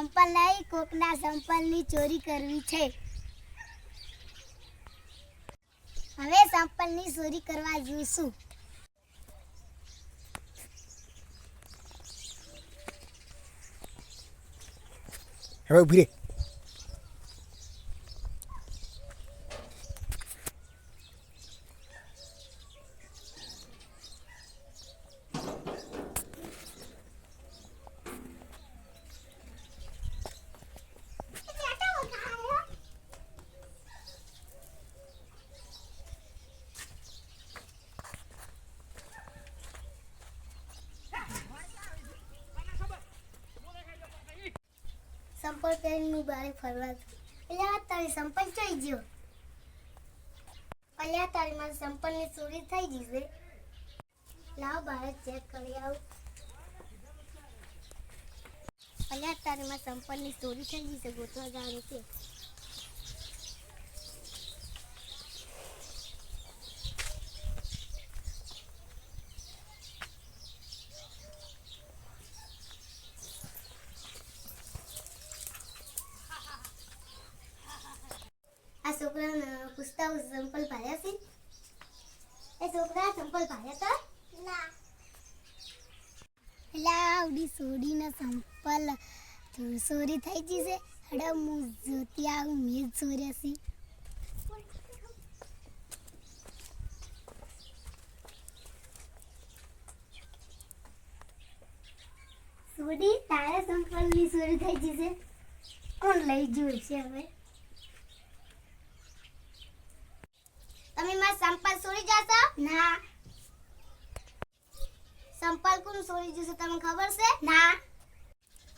સંપલ નહીં કોકના સંપલની ચોરી કરવી છે. હવે સંપલની ચોરી કરવા જઈશું. હવે ઊભી રે. સંપલ કરીને હું બારે ફરવા એટલે આ તારી સંપલ થઈ ગયો. અલ્યા, તારી મારી સંપલની ચોરી થઈ ગઈ છે. લાવ બારે ચેક કરી આવું. અલ્યા, તારી મારી સંપલની ચોરી થઈ ગઈ છે ગોતવા જવાનું છે. છોકરાને પૂછતા સંપલ ભાર્યા છે એ છોકરા સંપલ ભાર્યા તો ના. લાવડી સોડીને સંપલ સોરી થઈ ગઈ છે. હડે હું જોતી આવું મેં સોર્યા છે. સોડી? તારા સંપલની સોરી થઈ ગઈ છે? કોણ લઈ જોઈ છે હવે તમે મારા સંપલ છોડી જશો? ના. સંપલ કોણ છોડી જશે તમને ખબર છે? ના.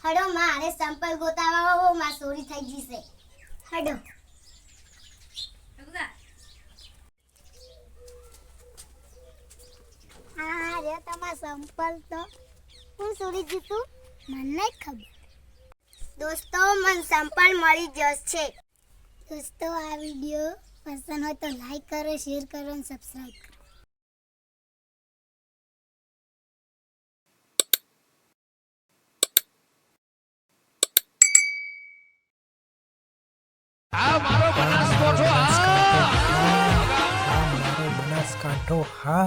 હડો મારે સંપલ ગોતાવા માં ચોરી થઈ જશે હડો. હા રે તમારા સંપલ તો હું સુરી જીતું મને નહીં ખબર. દોસ્તો મન સંપલ મળી જશે. દોસ્તો આ વીડિયો પસંદ હોય તો લાઈક કરો શેર કરો અને સબસ્ક્રાઈબ કરો. આ મારો બનાસકાંઠો હા.